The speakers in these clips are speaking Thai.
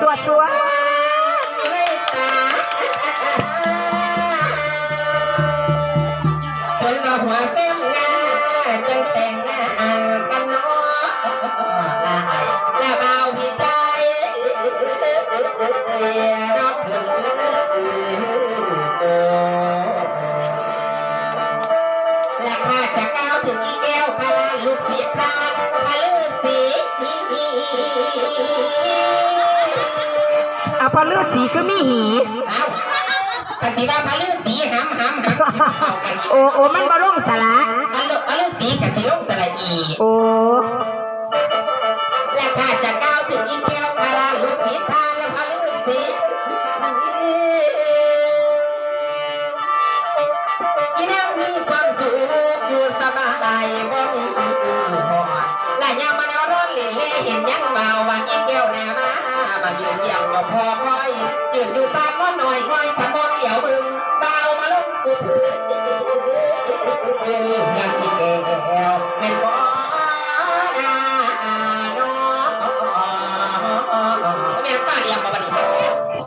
สวดสวดคนมาหัวเต็มหน้าจังแต่งงานกันเนาะแล้วเบาพี่ชายรับผล พระฤาษีก็มีหีเอากันสิว่าพาลือสีหำหำหำโอ้โอ้มันบ่ลงสละพาลือพาลือสีกันสิลงสระอีโอ้และข้าจะก้าวถึงอีแก้วพาราลูกผิดพาและพาลือสีอีนางมีความสุขอยู่สบายบ่มีบ่และยามมาแล้วนอนเล่เล่เห็นยังเบาว่า ยืนอยู่ตาก็หน่อยคอยสมองเหลียวบึงเบามาลงกูพื่อนยังอีแก้วเป็นบ่นาน้องแม่ป้าเรียกมาบัดนี้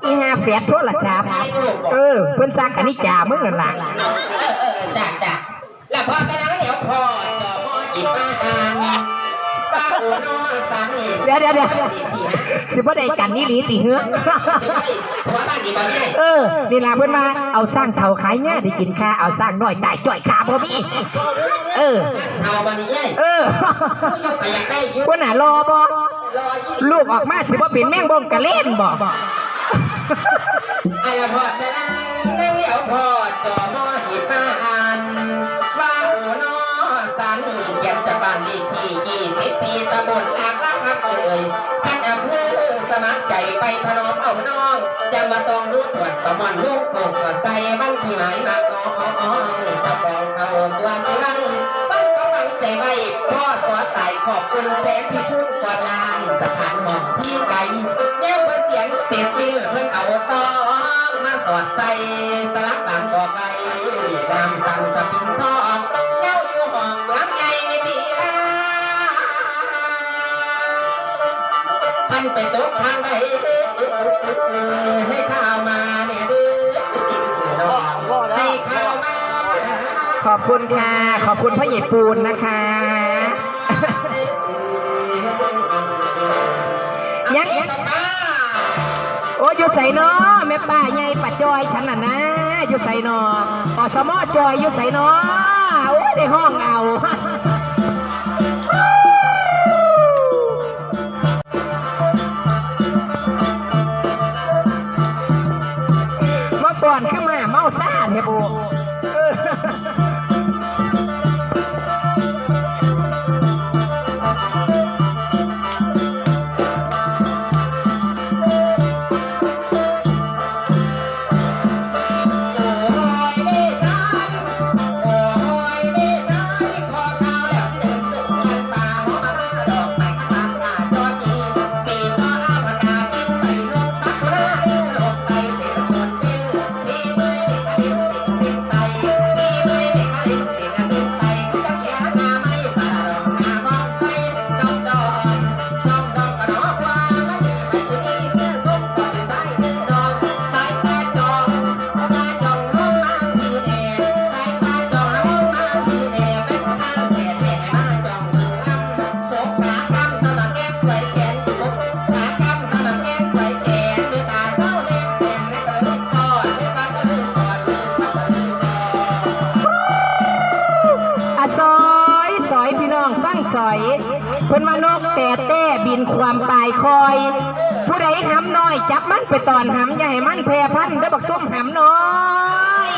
อีหาแฝดโทรศัพท์เออเพิ่นสร้างคณิจามึงนั่นล่ะเออเออจ้าจ้าแล้วพอตอนนั้นเดี๋ยวพอจอมอจิบมาอ่า นป้าอูนอสันนี่เดี๋ยวเดี๋ยวเดี๋ยวสิบ่ได้กันนี่หลีติเหือหัวบ้านนี่บ่ใหญ่เออนี่ล่ะเพิ่นมาเอาสร้างเฒ่าขายง่าได้กินค่าเอาสร้างน้อยตายจ่อยขาบ่มีเออเอาบ้านนี่ใหญ่เออใครอยากได้อยุ่คนน่ะรอบ่รอยี่ลูกออกมาสิบ่เป็นแม่งบ่งกะเล่นบ่ไอ้ละพอแต่ละนั่งเลี้ยวพอจอมอหิบมาอ่ สันนี่เก็บจะบ้านเลขที่ยี่สิบสี่ตำบลหลากละครับเอ่ยท่านอำเภอสมัครใจไปถนอมเอาน้องจังมาตองรู้ตรวจประมอนลูกโป่งก็ใส่บ้านที่หมายมากน้องตะฟองเขาตัวที่บ้านบ้านก็ฟังใจไว้พ่อตัวตายขอบคุณแสนที่ทุกก่อนลางสะพานมองที่ไกลแง่เพิ่นเสียงเสียสิ้นเพิ่อนเอาตองมาสอดใส่สลักหลังบอกไปรามสั่งสะพินทอง ไปตกทางใดให้ข้าวมาเนี่ยดื้อให้ข้าวมาขอบคุณค่ะ ขอบคุณพ่อใหญ่ปูนนะคะ ยังป้าโอ้อยู่ใส่นอแม่ป้าใหญ่ปัดจอยฉันน่ะนะอยู่ใส่นออสมอจอยอยู่ใส่นอโอ้ยได้ห้องเอา ซ่ สอยพี่น้องฟังสอยเพิ่นว่านกแต่แต้บินความปลายคอย ผู้ใดหำน้อย จับมันไปตอนหำอย่าให้มันแพร่พันธุ์เด้อบักส้มหำน้อย